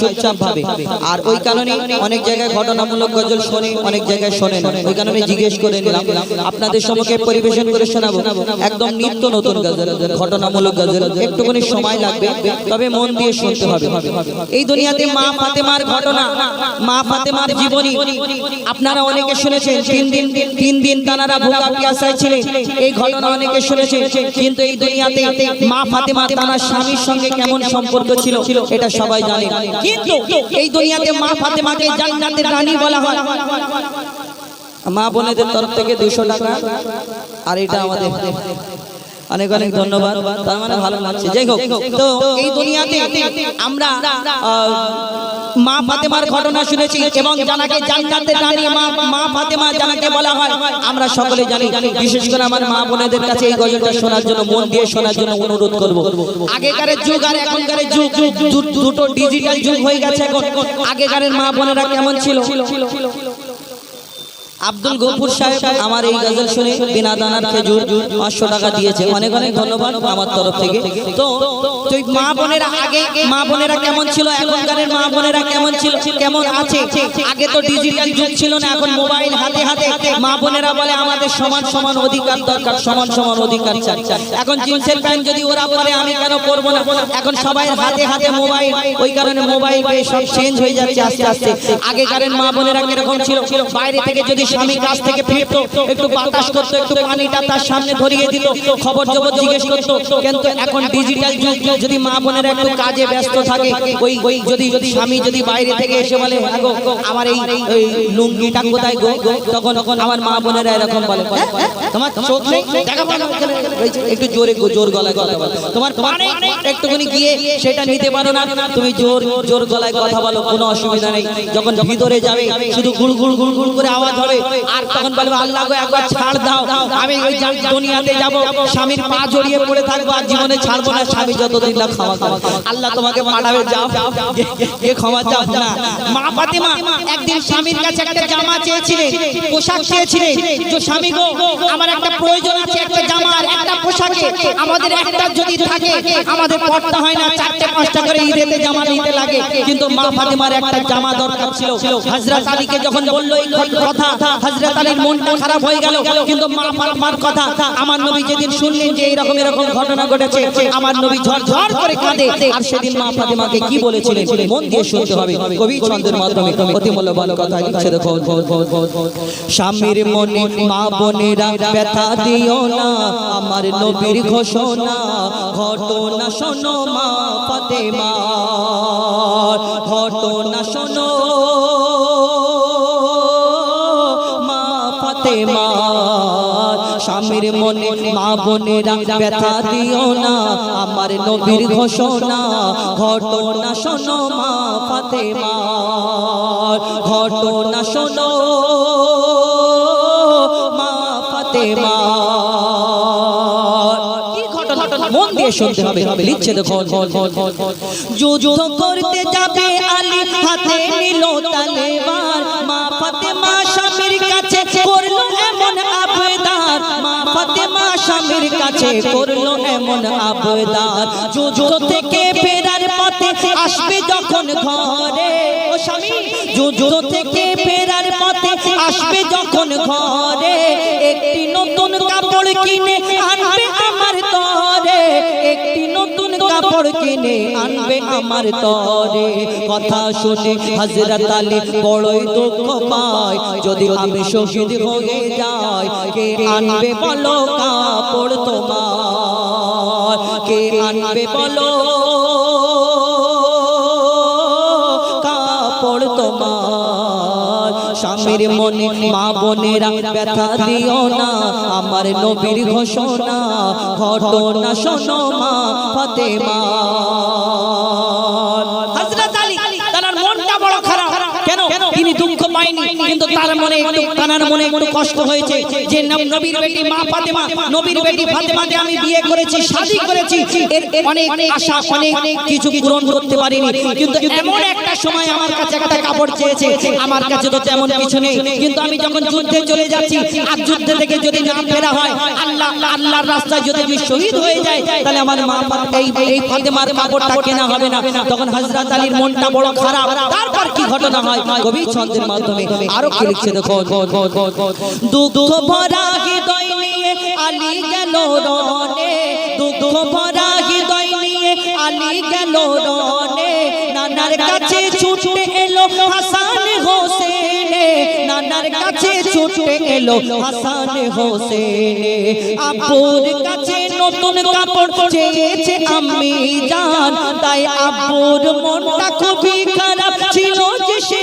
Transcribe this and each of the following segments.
চুপচাপ ভাবে আর ওই কারণে অনেক জায়গায় ঘটনামূলক গজল শোনে, অনেক জায়গায় শোনে ওই কারণে জিজ্ঞেস করে নিলাম, আপনাদের সম্মুখে পরিবেশন করে শোনাবো। একদম নিত্য নতুন গজল, ঘটনামূলক গজল। একটুখানি সময় লাগবে, তবে মন দিয়ে শুনতে হবে। এই দুনিয়াতে মা ফাতেমার ঘটনা মা ফাতেমার জীবনী আপনারা অনেকে শুনেছেন তিন দিন তিন দিন তানারা ভোগা পিয়াসায় ছিলেন। এই ঘটনা অনেকে শুনেছেন। কিন্তু এই দুনিয়াতে মা ফাতেমা তানার স্বামীর সঙ্গে কেমন সম্পর্ক ছিল এটা সবাই জানে। কিন্তু এই দুনিয়াতে মা ফাতেমাকে জান্নাতের রানী বলা হয়। মা বোনেদের তরফ থেকে দুশো টাকা আর এটা আমাদের অনেক অনেক ধন্যবাদ। তার মানে ভালো লাগছে। যাই হোক তো এই দুনিয়াতে আমরা মা ফাতেমার ঘটনা শুনেছি এবং জানাকে জান্নাতের রানী মা মা ফাতেমা জানাকে বলা হয়। আমরা সকলে জানি বিশেষ করে আমার মা বোনেদের কাছে এই গজলটা শোনার জন্য মন দিয়ে শোনার জন্য অনুরোধ করব। আগেকার যুগ আর এখনকারের যুগ দুটো ডিজিটাল যুগ হয়ে গেছে এখন। আগেকারের মা বোনেরা কেমন ছিল? আব্দুল গফুর সাহেব আমার এই গজল শুনে বিনা দানার খেজুর পাঁচশো টাকা দিয়েছে অনেক অনেক ধন্যবাদ আমার তরফ থেকে তো তুই মা বোনেরা আগে মা বোনেরা কেমন ছিল এখনকারের মা বোনেরা কেমন ছিল কেমন আছে আগে তো ডিজিটাল যুগ ছিল না এখন মোবাইল হাতে হাতে মা বোনেরা বলে আমাদের সমান সমান অধিকার দরকার সমান সমান অধিকার চাই এখন জিন্সের প্যান্ট যদি ওরা পরে আমি কেন পরবো না এখন সবাই হাতে হাতে মোবাইল ওই কারণে মোবাইল সব চেঞ্জ হয়ে যাচ্ছে আস্তে আস্তে আগেকারের মা বোনেরা কীরকম ছিল বাইরে থেকে যদি স্বামী কাছ থেকে ফিরতো একটু বাতাস করতো একটু পানিটা তার সামনে ধরিয়ে দিত খবর জবর জিজ্ঞেস করতো। কিন্তু এখন ডিজিটাল যুগ যদি মা বোনেরা একটু কাজে ব্যস্ত থাকে ওই ওই যদি যদি স্বামী যদি বাইরে থেকে এসে বলে "হ্যাঁ আমার এই এই লুঙ্গিটা কোথায় গো? তখন তখন আমার মা বোনেরা এরকম বলে "হ্যাঁ, হ্যাঁ, তোমার চোখ নেই? একটু জোরে গো- জোর গলায় কথা বলে। তোমার পানে একটুখানি গিয়ে সেটা নিতে পারো না। তুমি জোর জোর গলায় কথা বলো কোনো অসুবিধা নেই। যখন ভিতরে যাবে শুধু গুড় গুড় গুড় গুড় করে আওয়াজ হবে আর তখন বলবে, আল্লাহ একবার ছাড় দাও। আমি ওই দুনিয়াতে যাব, স্বামীর পা জড়িয়ে পড়ে থাকব, আর জীবনে ছাড়বো না, স্বামী যতদিন না ক্ষমা খাওয়া আল্লাহ তোমাকে পাঠাবে যাও। এ ক্ষমা চাও। না, মা ফাতেমা, একদিন স্বামীর কাছে একটা জামা চেয়েছিলেন পোশাক চেয়েছিলেন যে স্বামী গো, আমার একটা প্রয়োজন আছে, একটা জামার একটা পোশাকে। আমাদের একটা যদি থাকে, আমাদের পড়তে হয় না, চারটে, পাঁচটা করে ঈদেতে জামা নিতে লাগে। কিন্তু মা ফাতেমার একটা জামা দরকার ছিল। হযরত আলীকে যখন বলল এই কথা হযরত আলীর মনটা খারাপ হয়ে গেল। কিন্তু মা ফাতেমার কথা, আমার নবী যেদিন শুনলেন যে এরকম এরকম ঘটনা ঘটেছে, আমার নবী ঝড় করে কাঁদে। আর সেদিন মা ফাতেমাকে কি বলেছিলেন? মন দিয়ে শুনতে হবে। কবি ছন্দের মাধ্যমে, অতি মূল্যবান কথা লিখছে, দেখো। স্বামীর মনে, মা বোনেরা ব্যথা দিও না, আমার নবীর ঘোষণা, ঘটনা শোনো মা ফাতেমা, ঘটনা শোনো স্বামীর মনে মা বোনেরা ব্যথা দিও না। আমার নবীর ঘোষণা, ঘটনা শোনো মা ফাতেমা। ঘটনা শোনো মা ফাতেমা। মন দিয়ে শুনতে হবে লিখছে যুদ্ধ করতে যাবে আলী হাতে নিল তালেবার কাছে করল এমন আবেদার। ফাতেমা স্বামীর কাছে করল এমন আবেদার। যুদ্ধ থেকে ফেরার পথে আসবে যখন ঘরে। ও স্বামী যুদ্ধ থেকে ফেরার পথে আসবে যখন ঘরে। একটি নতুন কাপড় কিনে কাপড় কিনে আনবে আমার তরে। কথা শুনে হাজরত আলী বড়ই দুঃখ পায়। যদি আমি শহীদ হয়ে যাই, কে আনবে বলো কাপড় তোমার? কে আনবে বলো স্বামীর মনে মা বোনেরা ব্যথা দিও না। আমার নবীর ঘোষণা, ঘটনা শোনো মা ফাতেমা। তার মনটা তিনি দুঃখ পায়নি, কিন্তু তার মনে একটু কানার মনে একটু কষ্ট হয়েছে যে নবীর বেটি মা ফাতেমা, নবীর বেটি ফাতেমাকে আমি বিয়ে করেছি, শাদী করেছি। এর অনেক আশা, অনেক কিছু পূরণ করতে পারিনি। কিন্তু এমন একটা সময় আমার কাছে একটা কাপড় চেয়েছে। আমার কাছে তো তেমন কিছু নেই। কিন্তু আমি যখন যুদ্ধে চলে যাচ্ছি, আর যুদ্ধে থেকে যদি না ফেরা হয়, আল্লাহ, আল্লাহর রাস্তায় যদি আমি শহীদ হয়ে যাই, তাহলে আমার মা এই এই ফাতেমার কাপড়টা কেনা হবে না। তখন হযরত আলীর মনটা বড় খারাপ। তারপর কি ঘটনা হয়? কবি ছন্দের মাধ্যমে আরও কি লিখছে দেখো দুঃখ ভরা হৃদয় নিয়ে আলী গেল রনে। দুঃখ ভরা হৃদয় নিয়ে আলী গেল রনে। নানার কাছে ছুটে এলো হাসান হোসেনে। নানার কাছে ছুটে এলো হাসান হোসেনে। আপুর কাছে নতুন কাপড় চেয়েছে আমি জান। তাই আপুর মনটা খুবই খারাপ ছিল যে সে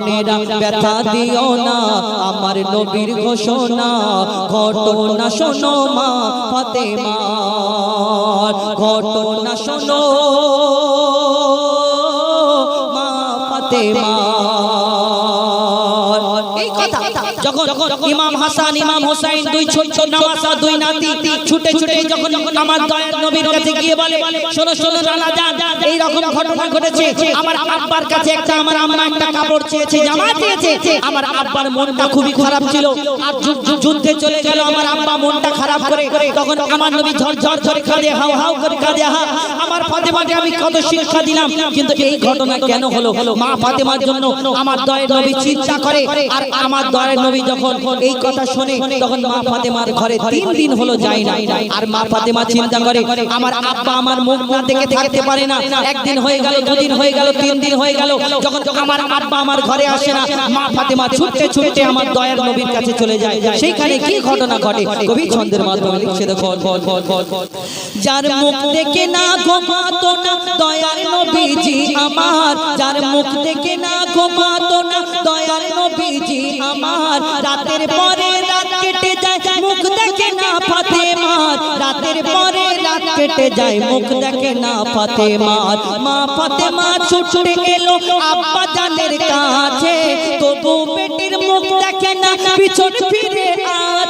মা বোনেরা ব্যথা দিও না, আমার নবীর ঘোষণা, ঘটনা শোনো মা ফাতেমা, ঘটনা শোনো মা ফাতেমা। আব্বার মনটা খুবই খারাপ ছিল। আর যুদ্ধে চলে গেল আমার আব্বা মনটা খারাপ করে। তখন আমার নবী ঝর ঝর করে কাঁদে, হাও হাও করে কাঁদে হা আমার ফাতেমাকে আমি কত শিক্ষা দিলাম, কিন্তু এই ঘটনা কেন হলো? মা ফাতেমার জন্য আমার দয়ের নবী চিন্তা করে, আর আমার দয়ের নবী যখন এই কথা শুনে, তখন মা ফাতেমার ঘরে তিন দিন হলো যায় না আর মা ফাতেমা চিন্তা করে, আমার আব্বা আমার মুখ না দেখে থাকতে পারে না। একদিন হয়ে গেল, দুদিন হয়ে গেল, তিন দিন হয়ে গেল, যখন আমার আব্বা আমার ঘরে আসে না, মা ফাতেমা ছুটতে ছুটতে আমার দয়ার নবীর কাছে চলে যায়। সেইখানে কি ঘটনা ঘটে? কবি ছন্দের মাধ্যমে লিখছে দেখো যার মুখ দেখে না ঘুমাতো না, দয়ার নবীজি আমার। যার মুখ দেখে না ঘুমাতো না, দয়ার নবীজি আমার। রাতের পরে রাত কেটে যায়, মুখ দেখে না ফাতেমার। রাতের পরে রাত কেটে যায়, মুখ দেখে না ফাতেমার। মা ফাতেমা ছুটে এলো আব্বা জানের কাছে। তবু বেটির মুখ দেখে না, পিছন ফিরে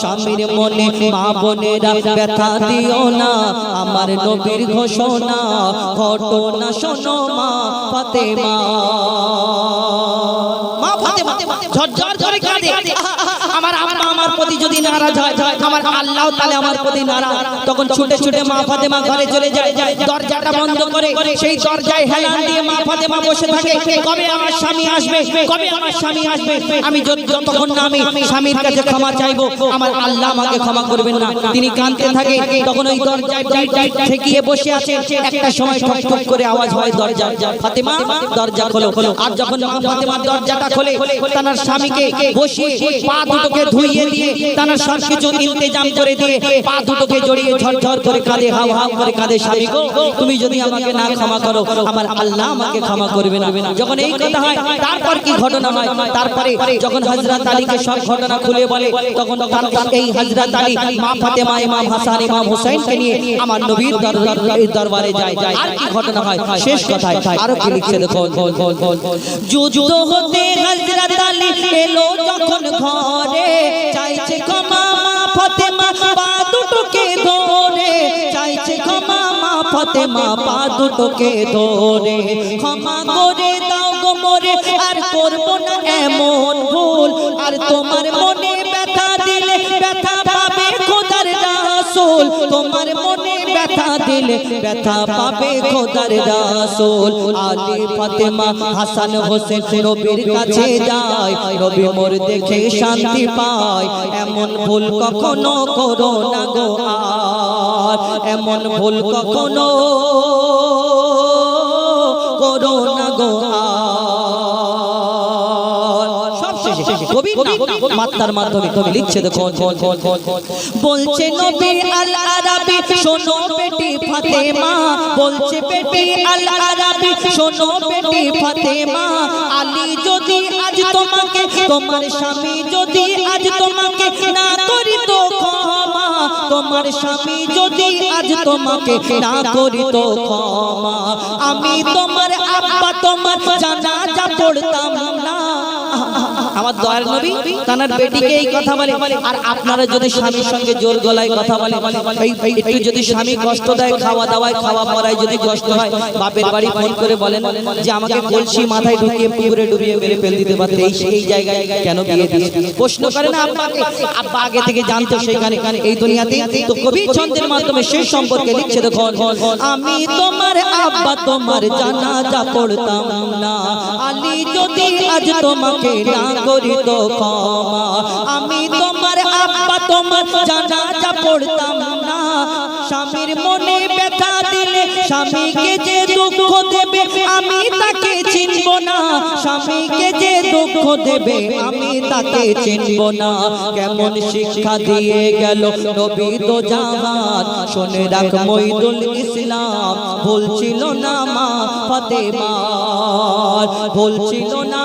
স্বামীর মনে, মা বোনেরা ব্যথা দিও না। আমার নবীর ঘোষণা, ঘটনা শোনো মা পাতে মা আমার আমার প্রতি যদি নারাজ হয়, আমার আল্লাহ তাআলা আমার প্রতি নারাজ। তখন ছুটে ছুটে মা ফাতেমা ঘরে চলে যায়। দরজাটা বন্ধ করে সেই দরজায় হেলান দিয়ে মা ফাতেমা বসে থাকে। কবে আমার স্বামী আসবে? কবে আমার স্বামী আসবে? আমি যতক্ষণ না আমি স্বামীর কাছে ক্ষমা চাইব, আমার আল্লাহ আমাকে ক্ষমা করবেন না। তিনি কাঁদতে থাকে। তখন ওই দরজায় ঠেকিয়ে বসে আছে। একটা সময় ঠক ঠক করে আওয়াজ হয় দরজা ফাতেমা, দরজা খোলো। আর যখন ফাতেমা দরজাটা খোলে, তার স্বামীকে বসিয়ে, পা দুটোকে ধুইয়ে দিয়ে তার সব কিছু ইন্তজাম করে দিয়ে পা দুটোকে জড়িয়ে ঝরঝর করে কাঁদে হাও হাও করে কাঁদে স্বামী গো। তুমি যদি আমাকে না ক্ষমা করো আমার আল্লাহ আমাকে ক্ষমা করবে না। যখন এই কথা হয় তারপর কি ঘটনা হয়? তারপরে যখন হযরত আলীকে সব ঘটনা খুলে বলে তখন এই হযরত আলী মা ফাতেমা ইমাম হাসান ইমাম হুসাইনকে নিয়ে আমার নবীর দরবার দরবারে যায় আর কি ঘটনা হয়? শেষ কথায় আরও কি লিখছে দেখো যুদ্ধ হতে হযরত আলী এলো যখন ঘরে চাইছে ক্ষমা মা দুটোকে ধরে। চাইছে মা পা দুটোকে ধরে। ক্ষমা করে দাও গো মোরে, আর না এমন ভুল। আর তোমার মনে ব্যথা দিলে, ব্যথা রাসূল তোমার মনে ব্যথা দিলে ব্যথা পাবে খোদার রাসূল। আলী ফাতেমা হাসান হোসেন নবীর কাছে যায়। নবী মোর দেখে শান্তি পায়। এমন ভুল কখনো করো না গো আর। এমন ভুল কখনো করো না গো মাত্রার মাধ্যমে তুমি লিখছে দেখো বলছে নবী আল আরাবি শোনো বেটি ফাতেমা বলছে বেটি আল আরাবি শোনো বেটি ফাতেমা আলী যদি আজ তোমাকে তোমার স্বামী যদি আজ তোমাকে না করি তো ক্ষমা তোমার স্বামী যদি আজ তোমাকে না করি তো ক্ষমা আমি তোমার আব্বা তোমার জানাজা পড়তাম না আমার দয়ার নবী তানার বেটিকে এই কথা বলে। আর আপনারা যদি স্বামীর সঙ্গে জোর গলায় কথা বলে একটু যদি স্বামী কষ্ট দেয় খাওয়া দাওয়ায় খাওয়া পড়ায় যদি কষ্ট হয় বাপের বাড়ি ফোন করে বলেন যে আমাকে কলসি মাথায় ঢুকিয়ে পুকুরে ডুবিয়ে মেরে ফেল দিতে পারতে। এই সেই জায়গায় কেন বিয়ে দিয়ে প্রশ্ন করে না আব্বাকে আব্বা আগে থেকে জানতো সেখানে এই দুনিয়াতে তো কবি ছন্দের মাধ্যমে সেই সম্পর্কে লিখছে। দেখো আমি তোমার আব্বা তোমার জানাজা পড়তাম না। আলী যদি আজ তোমাকে না। করি তো ক্ষমা। আমি তোমার আব্বা, তোমার জানাজা পড়তাম না। স্বামীর মনে ব্যথা দিলে স্বামীকে যে দুঃখ দেবে, আমি তাকে চিনব না। স্বামীকে যে দুঃখ দেবে, আমি তাকে চিনব না। কেমন শিক্ষা দিয়ে গেল নবী তো জাহান। শুনে রাখ মইদুল ইসলাম বলছিল না মা ফাতেমার বলছিল না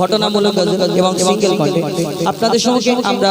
ঘটনামূলক গজল এবং সিঙ্গেল আপনাদের সঙ্গে আমরা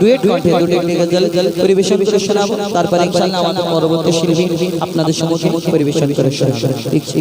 ডুয়েট দুটি গজল পরিবেশন করে শোনাবো। তারপরে ইনশাআল্লাহ আমাদের পরবর্তী শিল্পী আপনাদের সঙ্গে পরিবেশন করে শোনাবো।